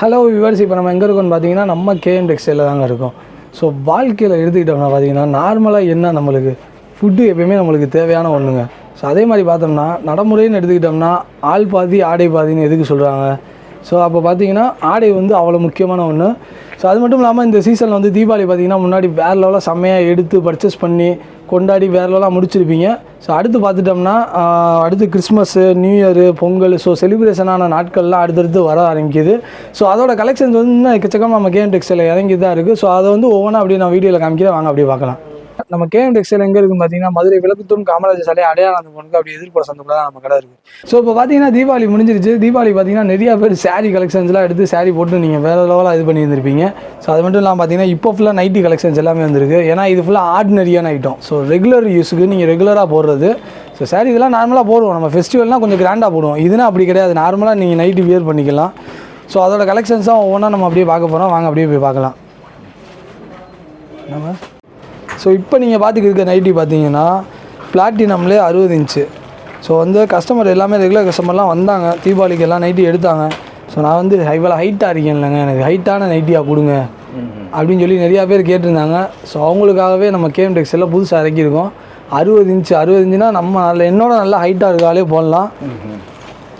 Hello viewers இப்போ நம்ம எங்கே இருக்கோம்னு பார்த்தீங்கன்னா நம்ம கேஎம் டெக்ஸ்டைலில் தாங்க இருக்கோம். ஸோ வாழ்க்கையில் எடுத்துக்கிட்டோம்னா பார்த்தீங்கன்னா நார்மலாக என்ன நம்மளுக்கு? ஃபுட்டு எப்பயுமே நம்மளுக்கு தேவையான ஒன்றுங்க ஸோ அதே மாதிரி பார்த்தோம்னா நடைமுறைன்னு எடுத்துக்கிட்டோம்னா ஆள் பாதி ஆடை பாதின்னு எதுக்கு சொல்கிறாங்க ஸோ அப்போ பார்த்தீங்கன்னா ஆடை வந்து அவ்வளோ முக்கியமான ஒன்று ஸோ அது மட்டும் இல்லாமல் இந்த சீசனில் வந்து தீபாவளி பார்த்தீங்கன்னா முன்னாடி வேறு லெவலில் செம்மையாக எடுத்து பர்ச்சேஸ் பண்ணி கொண்டாடி வேறு லெவலாக முடிச்சிருப்பீங்க. ஸோ அடுத்து பார்த்துட்டோம்னா அடுத்து Christmas new year Pongal so செலிப்ரேஷனான நாட்கள்லாம் அடுத்தடுத்து வர ஆரம்பிக்குது. ஸோ அதோட கலெக்ஷன்ஸ் வந்து இன்னும் எக்கச்சக்கமாக நம்ம கேம் டெக்ஸ்டைலில் இறங்கி தான் இருக்குது ஸோ அதை வந்து ஒவ்வொன்றா அப்படியே நான் வீடியோவில் காமிக்கிறேன். வாங்க அப்படியே பார்க்கலாம். நம்ம கேஎம் டெக்ஸ்டைல் எங்கே இருக்குன்னு பார்த்தீங்கன்னா மதுரை விளக்குத்தூர் காமராஜர் சாலை அடையாளம் பொண்ணுக்கு அப்படி எதிர்ப்புற சந்துக்குள்ள தான் நம்ம கடை இருக்குது ஸோ இப்போ பார்த்தீங்கன்னா தீபாவளி முடிஞ்சிருச்சு. தீபாவளி பார்த்தீங்கன்னா நிறைய பேர் saree கலெக்ஷன்ஸ்லாம் எடுத்து saree போட்டு நீங்கள் வேறு லெவலாக இது பண்ணி இருந்திருப்பீங்க ஸோ அது மட்டும் இல்லாமல் பார்த்தீங்கன்னா இப்போ ஃபுல்லாக நைட்டி கலெக்ஷன்ஸ் எல்லாமே வந்திருக்கு. ஏன்னா இது ஃபுல்லாக ஆர்டினரியான ஐட்டம் ஸோ ரெகுலர் யூஸுக்கு நீங்கள் ரெகுலராக போடுறது. ஸோ saree இதெல்லாம் நார்மலாக போடுவோம். நம்ம ஃபெஸ்டிவல்னால் கொஞ்சம் கிராண்டாக போடுவோம். இதுனா அப்படி கிடையாது. நார்மலாக நீங்கள் நைட்டு வியர் பண்ணிக்கலாம். ஸோ அதோட கலெக்ஷன்ஸாக ஒவ்வொன்றா நம்ம அப்படியே பார்க்க போகிறோம் வாங்க அப்படியே போய் பார்க்கலாம். நம்ம ஸோ இப்போ நீங்கள் பார்த்துக்கிட்டு இருக்க நைட்டி பார்த்தீங்கன்னா பிளாட்டினம்லேயே அறுபது இன்ச்சு ஸோ வந்து கஸ்டமர் எல்லாமே ரெகுலர் கஸ்டமர்லாம் வந்தாங்க. தீபாவளிக்கு எல்லாம் நைட்டி எடுத்தாங்க. ஸோ நான் வந்து இவ்வளோ ஹைட்டாக இருக்கேன் இல்லைங்க. எனக்கு ஹைட்டான நைட்டியாக கொடுங்க. அப்படின்னு சொல்லி நிறையா பேர் கேட்டிருந்தாங்க. ஸோ அவங்களுக்காகவே நம்ம கேம் டெக்ஸ்டைலில் புதுசாக இறக்கியிருக்கோம். அறுபது இன்ச்சு அறுபது இன்ச்சுனா நம்ம நல்ல என்னோட நல்லா ஹைட்டாக இருக்காலே போடலாம்.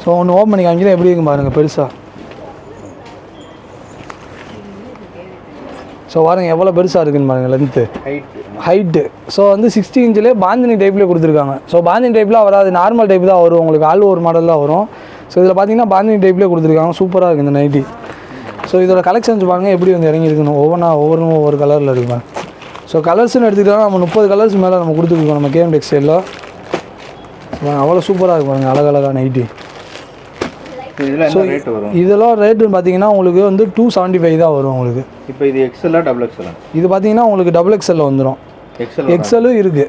ஸோ ஒன்று ஓப்பன் பண்ணி காமிக்கிறேன். எப்படி இருக்கும் பாருங்கள் பெருசாக ஸோ பாருங்கள் எவ்வளோ பெருசாக இருக்குன்னு பாருங்கள் லென்த்து ஹைட்டு ஹைட்டு ஸோ வந்து சிக்ஸ்டி இன்ச்சிலே பாந்தினி டைப்லேயே கொடுத்துருக்காங்க. ஸோ பாந்தினி டைப்லாம் வராது. நார்மல் டைப் தான் வரும். உங்களுக்கு ஆள் ஒரு மாடல் தான் வரும். ஸோ இதில் பார்த்தீங்கன்னா பாந்தினி டைப்லேயே கொடுத்துருக்காங்க. சூப்பராக இருக்குது இந்த நைட்டி ஸோ இதோட கலெக்ஷன்ஸ் பாருங்கள் எப்படி வந்து இறங்கியிருக்கணும் ஒவ்வொன்றா ஒவ்வொன்றும் ஒவ்வொரு கலரில் இருக்குங்க ஸோ கலர்ஸ்னு எடுத்துக்கிட்டால் நம்ம முப்பது கலர்ஸ் மேலே நம்ம கொடுத்துருக்கோம் நம்ம கேம் டெக்ஸ்டைலில் அவ்வளோ சூப்பராக இருக்கும் பாருங்கள் அழகழகா நைட்டி ரேட் இதெல்லாம் ரேட்டுன்னு பார்த்தீங்கன்னா உங்களுக்கு வந்து டூ செவன்ட்டி ஃபைவ் தான் வரும் உங்களுக்கு. இப்போ இது எக்ஸலா டபுள் எக்ஸலா இது பார்த்தீங்கன்னா உங்களுக்கு டபுள் எக்ஸலில் வந்துடும் எக்ஸல் எக்ஸலும் இருக்குது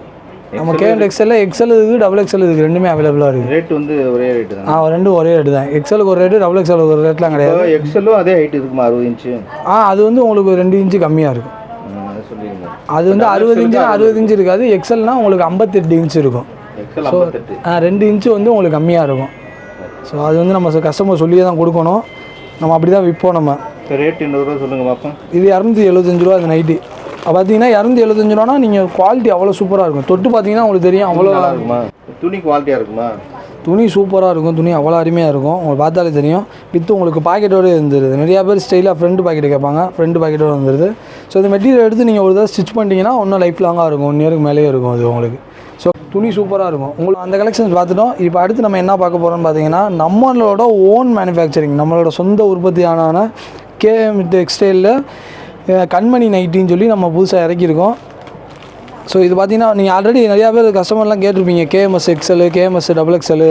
நம்ம கேஎம் எக்ஸலில் எக்ஸல் இருக்குது டபுள் எக்ஸல் இருக்குது ரெண்டுமே அவைலபிளாக இருக்குது ரேட் வந்து ஒரே ரேட்டு தான்? ஆ ரெண்டும் ஒரே ரேட்டு தான். எக்ஸலுக்கு ஒரு ரேட்டு டபுள் எக்ஸலுக்கு ஒரு ரேட்லாம் கிடையாது. எக்ஸலும் அதே ஹைட் இருக்குமா அறுபது இன்ச்சு ஆ அது வந்து உங்களுக்கு ரெண்டு இன்ச்சு கம்மியாக இருக்கும். அதை வந்து அறுபது இன்ச்சு அறுபது. இன்ச்சு இருக்காது. எக்ஸல்னா உங்களுக்கு ஐம்பத்தெட்டு இன்ச் இருக்கும். ஆ ரெண்டு இன்ச்சு வந்து உங்களுக்கு கம்மியாக இருக்கும். ஸோ அது வந்து நம்ம கஸ்டமர் சொல்லியே தான் கொடுக்கணும். நம்ம அப்படி தான் விற்போம் நம்ம. ரேட் இன்னொரு ரூபா சொல்லுங்க பார்ப்போம். இது இரநூத்தி எழுபத்தஞ்சு ரூபா இந்த நைட்டி பார்த்தீங்கன்னா இரநூத்தி எழுபத்தஞ்சு ரூபானா நீங்கள் குவாலிட்டி அவ்வளோ சூப்பராக இருக்கும். தொட்டு பார்த்தீங்கன்னா உங்களுக்கு தெரியும் அவ்வளோ நல்லா இருக்குமா? துணி குவாலிட்டியாக இருக்குமா? துணி சூப்பராக இருக்கும். துணி அவ்வளோ அருமையாக இருக்கும். உங்களுக்கு பார்த்தாலே தெரியும். வித்து உங்களுக்கு பாக்கெட்டோடு இருந்துருது. நிறையா பேர் ஸ்டைலாக ஃப்ரெண்டு பாக்கெட் கேட்பாங்க. ஃப்ரெண்டு பாக்கெட்டோடு வந்துருது. ஸோ இந்த மெட்டீரியல் எடுத்து நீங்கள் ஒரு தடவை ஸ்டிச் பண்ணிட்டீங்கன்னா இன்னும் லைஃப் லாங்காக இருக்கும். ஒன் இயருக்கு மேலேயே இருக்கும் அது உங்களுக்கு. துணி சூப்பராக இருக்கும். உங்களுக்கு அந்த கலெக்ஷன்ஸ் பார்த்துட்டோம். இப்போ அடுத்து நம்ம என்ன பார்க்க போகிறோம்னு பார்த்தீங்கன்னா நம்மளோட ஓன் மேனுஃபேக்சரிங் நம்மளோட சொந்த உற்பத்தியான கேஎம் டெக்ஸ்டைலில் கண்மணி நைட்டின்னு சொல்லி நம்ம புதுசாக இறக்கியிருக்கோம். ஸோ இது பார்த்தீங்கன்னா நீங்கள் ஆல்ரெடி நிறையா பேர் கஸ்டமர்லாம் கேட்டிருப்பீங்க. KMS XL KMS double XL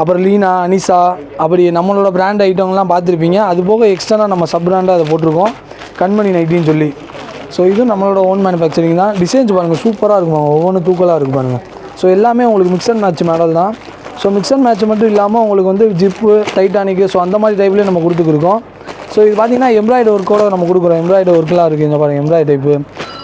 அப்புறம் லீனா அனிசா அப்படி நம்மளோட பிராண்ட் ஐட்டம்லாம் பார்த்துருப்பீங்க. அது போக எக்ஸ்டர்னாக நம்ம சப் பிராண்டாக அதை போட்டிருக்கோம். கண்மணி நைட்டின்னு சொல்லி. ஸோ இதுவும் நம்மளோட ஓன் மேனுஃபேக்சரிங் தான். டிசைன்ஸ் பாருங்கள் சூப்பராக இருக்கும். ஒவ்வொன்றும் தூக்கலாக இருக்கும் பாருங்கள் ஸோ எல்லாமே உங்களுக்கு மிக்ஸ் அண்ட் மேட்ச் மாடல் தான். ஸோ மிக்ஸ் அண்ட் மேட்ச் மட்டும் இல்லாமல் உங்களுக்கு வந்து ஜிப்பு டைட்டானிக்கு ஸோ அந்த மாதிரி டைப்லேயே நம்ம கொடுத்துருக்கோம் ஸோ இது பார்த்தீங்கன்னா எம்ப்ராய்டு ஒர்க்கோட நம்ம கொடுக்குறோம். எம்ப்ராய்டு ஒர்க்லாம் இருக்குது இங்கே பாருங்கள் embroidery type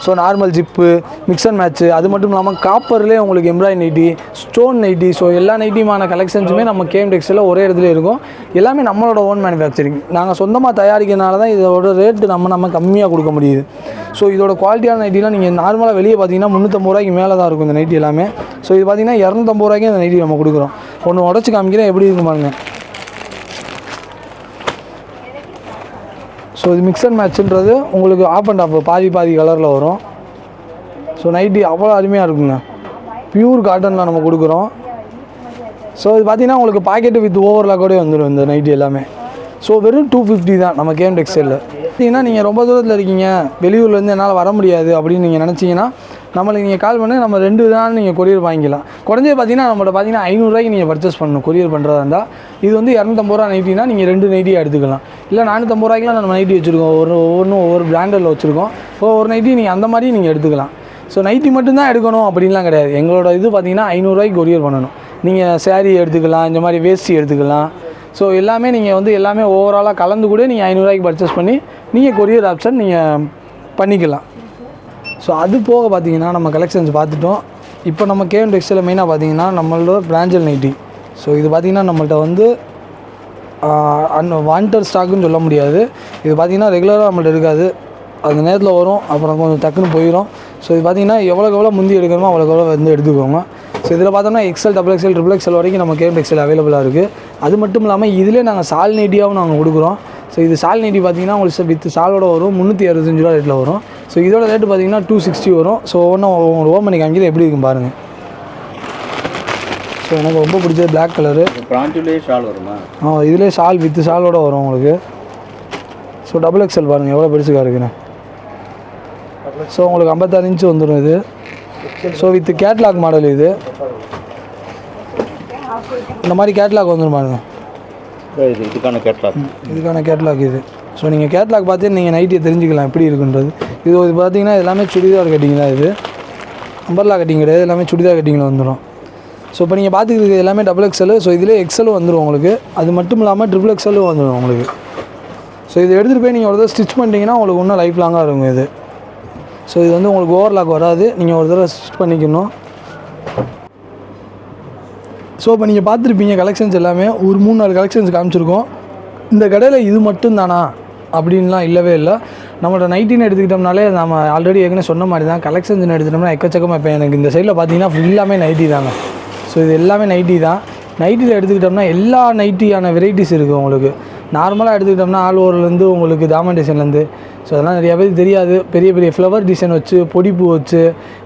so normal zip mix and match அது மட்டும் இல்லாமல் காப்பர்லேயே உங்களுக்கு embroidery nighty stone nighty so எல்லா நைட்டியுமான கலெக்ஷன்ஸுமே நம்ம கேம் டெக்ஸில் ஒரே இடத்துல இருக்கும். எல்லாமே நம்மளோட ஓன் மேனுஃபேக்சரிங் நாங்கள் சொந்தமாக தயாரிக்கிறனால தான் இதோட ரேட்டு நம்ம நம்ம கம்மியாக கொடுக்க முடியுது. ஸோ இதோட குவாலிட்டியான நைட்டிலாம் நீங்கள் நார்மலாக வெளியே பார்த்தீங்கன்னா முந்நூற்றம்பது ரூபாய்க்கு மேலே தான் இருக்கும் இந்த நைட்டி எல்லாமே. ஸோ இது பார்த்தீங்கன்னா இரநூத்தம்பது ரூபாய்க்கு இந்த நைட்டி நம்ம கொடுக்குறோம். ஒன்று உடச்சி காமிக்கிறேன் எப்படி இருக்கும் பாருங்கள் ஸோ இது மிக்ஸ் அண்ட் மேட்ச்ன்றது உங்களுக்கு ஆஃப் அண்ட் ஆஃப் பாதி பாதி கலரில் வரும். ஸோ நைட்டி அவ்வளோ அருமையாக இருக்குங்க. பியூர் காட்டனில் நம்ம கொடுக்குறோம். ஸோ இது பார்த்தீங்கன்னா உங்களுக்கு பாக்கெட்டு வித் ஓவர்லாக்கோடய வந்துடும் இந்த நைட்டி எல்லாமே. ஸோ வெறும் டூ ஃபிஃப்டி தான் நம்ம கேம் டெக்ஸ்டைலில் பார்த்தீங்கன்னா நீங்கள் ரொம்ப தூரத்தில் இருக்கீங்க. வெளியூர்லேருந்து என்னால் வர முடியாது அப்படின்னு நீங்கள் நினச்சிங்கன்னா நம்மளுக்கு நீங்கள் கால் பண்ணி நம்ம ரெண்டு தான் நீங்கள் கொரியர் வாங்கிக்கலாம். குறைஞ்சது பார்த்தீங்கன்னா நம்மள்ட்ட பார்த்தீங்கன்னா ஐநூறுரூவாய்க்கு நீங்கள் பர்ச்சேஸ் பண்ணணும் கொரியர் பண்ணுறதா இருந்தால் இது வந்து இரநூத்தம்பது ரூபா நைட்டினா நீங்கள் ரெண்டு நைட்டியாக எடுத்துக்கலாம். இல்லை நானூற்றம்பது ரூபாய்க்குலாம் நம்ம நைட்டி வச்சுருக்கோம். ஒவ்வொரு ஒவ்வொன்றும் ஒவ்வொரு பிராண்டில் வச்சுருக்கோம். ஒவ்வொரு ஒரு நைட்டி நீங்கள் அந்த மாதிரி நீங்கள் எடுத்துக்கலாம். ஸோ நைட்டி மட்டும்தான் எடுக்கணும் அப்படின்லாம் கிடையாது. எங்களோட இது பார்த்தீங்கன்னா ஐநூறுரூவாய்க்கு கொரியர் பண்ணணும். நீங்கள் சேரீ எடுத்துக்கலாம் இந்த மாதிரி வேஷ்டி எடுத்துக்கலாம். ஸோ எல்லாமே நீங்கள் வந்து எல்லாமே ஓவராலாக கலந்து கூட நீங்கள் ஐநூறுரூவாய்க்கு பர்ச்சேஸ் பண்ணி நீங்கள் கொரியர் ஆப்ஷன் நீங்கள் பண்ணிக்கலாம். ஸோ அது போக பார்த்தீங்கன்னா நம்ம கலெக்ஷன்ஸ் பார்த்துட்டோம். இப்போ நம்ம கேஎம் டெக்ஸ்டைல் மெயினாக பார்த்தீங்கன்னா நம்மளோட பிராஞ்சல் நைட்டி ஸோ இது பார்த்திங்கன்னா நம்மள்ட்ட வந்து அன் வாண்டர் ஸ்டாக்குன்னு சொல்ல முடியாது. இது பார்த்திங்கன்னா ரெகுலராக நம்மள்ட்ட இருக்காது. அந்த நேரத்தில் வரும் அப்புறம் கொஞ்சம் டக்குன்னு போயிடும் ஸோ இது பார்த்திங்கன்னா எவ்வளோக்கு எவ்வளோ முந்தி எடுக்கணுமோ அவ்வளோக்கு எவ்வளோ வந்து எடுத்துக்கோங்க. ஸோ இதில் பார்த்தோம்னா XL double XL triple XL வரைக்கும் நம்ம கேம் எக்ஸல் அவைலபிளாக இருக்குது அது மட்டும் இல்லாமல் இதிலே நாங்கள் சால் நீட்டியாகவும் நாங்கள் கொடுக்குறோம். ஸோ இது சால் நீட்டி பார்த்தீங்கன்னா உங்களுக்கு வித் சாலோட வரும். முந்நூற்றி அறுபத்தஞ்சு ரூபா ரேட்டில் வரும். ஸோ இதோட ரேட்டு பார்த்தீங்கன்னா டூ சிக்ஸ்டி வரும். ஸோ ஒன்றும் உங்களுக்கு ஓப்பன் பண்ணி காமிக்கிறது எப்படி இருக்கும் பாருங்கள் ஸோ எனக்கு ரொம்ப பிடிச்சது Black கலரு ஷால் வருமா? ஆ இதிலே ஷால் வித் ஷாலோட வரும் உங்களுக்கு. ஸோ டபுள் எக்ஸல் பாருங்கள் எவ்வளோ பெருசுக்கா இருக்குன்னு. ஸோ உங்களுக்கு ஐம்பத்தாறு இன்ச்சு வந்துடும் இது. ஸோ வித் கேட்லாக் மாடல் இது. இந்த மாதிரி கேட்லாக் வந்துடும் பாருங்க. இது இதுக்கான கேட்லாக் இதுக்கான கேட்லாக் இது. ஸோ நீங்கள் கேட்லாக் பார்த்து நீங்கள் நைட்டியை தெரிஞ்சுக்கலாம் எப்படி இருக்குன்றது. இது இது பார்த்தீங்கன்னா எல்லாமே சுடிதார் கட்டிங் தான் இது. அம்பர்லா கட்டிங் கிடையாது எல்லாமே சுடிதார் கட்டிங்கில் வந்துடும் ஸோ இப்போ நீங்கள் பார்த்துக்கிறது எல்லாமே டபுள் எக்ஸல் ஸோ இதிலே எக்ஸலும் வந்துடும் உங்களுக்கு. அது மட்டும் இல்லாமல் ட்ரிபிள் எக்ஸலும் வந்துடும் உங்களுக்கு. ஸோ இதை எடுத்துகிட்டு போய் நீங்கள் ஒரு தடவை ஸ்டிச் பண்ணிட்டீங்கன்னா உங்களுக்கு இன்னும் லைஃப் லாங்காக இருக்கும் இது. ஸோ இது வந்து உங்களுக்கு ஓவர்லாக் வராது. நீங்கள் ஒரு தடவை ஸ்டிச் பண்ணிக்கணும். ஸோ இப்போ நீங்கள் பார்த்துருப்பீங்க கலெக்ஷன்ஸ் எல்லாமே ஒரு மூணு நாலு கலெக்ஷன்ஸ் காமிச்சிருக்கோம். இந்த கடையில் இது மட்டும் தானா அப்படின்லாம் இல்லவே இல்லை. நம்மளோட நைட்டின்னு எடுத்துக்கிட்டோம்னாலே நம்ம ஆல்ரெடி ஏற்கனவே சொன்ன மாதிரி தான் கலெக்ஷன்ஸ் எடுத்துட்டோம்னா எக்கச்சக்கமாக இப்போ எனக்கு இந்த சைடில் பார்த்தீங்கன்னா ஃபுல்லாமே நைட்டி தாங்க. ஸோ இது எல்லாமே நைட்டி தான். நைட்டியில் எடுத்துக்கிட்டோம்னா எல்லா நைட்டியான வெரைட்டிஸ் இருக்குது உங்களுக்கு. நார்மலாக எடுத்துக்கிட்டோம்னா ஆல் ஓவர்லேருந்து உங்களுக்கு தாமன் டிசைன்லேருந்து ஸோ அதெல்லாம் நிறைய பேர் தெரியாது. பெரிய பெரிய ஃப்ளவர் டிசைன் வச்சு பொடிப்பூ வச்சு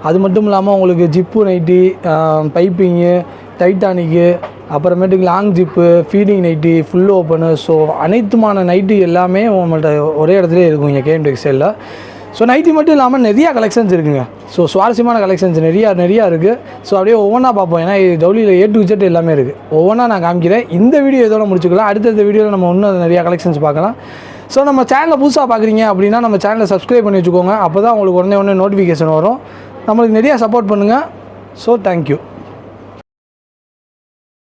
அது மட்டும் இல்லாமல் உங்களுக்கு ஜிப்பு நைட்டி பைப்பிங்கு டைட்டானிக்கு அப்புறமேட்டுக்கு long zip feeding nightie full open so அனைத்துமான night எல்லாமே உங்கள்கிட்ட ஒரே இடத்துல இருக்கும் இங்கே கேஎம் டெக்ஸ்டைலில் ஸோ நைட்டி மட்டும் இல்லாமல் நிறையா கலெக்ஷன்ஸ் இருக்குங்க. ஸோ சுவாரஸ்யமான கலெக்ஷன்ஸ் நிறையா நிறையா இருக்குது ஸோ அப்படியே ஒவ்வொன்றா பார்ப்போம். ஏன்னா ஜவுளியில் ஏ டு ஜெட் எல்லாமே இருக்குது ஒவ்வொன்றா நான் காமிக்கிறேன். இந்த வீடியோ இதோட முடிச்சுக்கலாம். அடுத்தடுத்த வீடியோவில் நம்ம இன்னும் நிறையா கலெக்ஷன்ஸ் பார்க்கலாம். ஸோ நம்ம சேனலை புதுசாக பார்க்குறீங்க அப்படின்னா நம்ம சேனலை சப்ஸ்கிரைப் பண்ணி வச்சுக்கோங்க. அப்போ தான் உங்களுக்கு உடனே உடனே நோட்டிஃபிகேஷன் வரும். நம்மளுக்கு நிறையா சப்போர்ட் பண்ணுங்கள் ஸோ தேங்க்யூ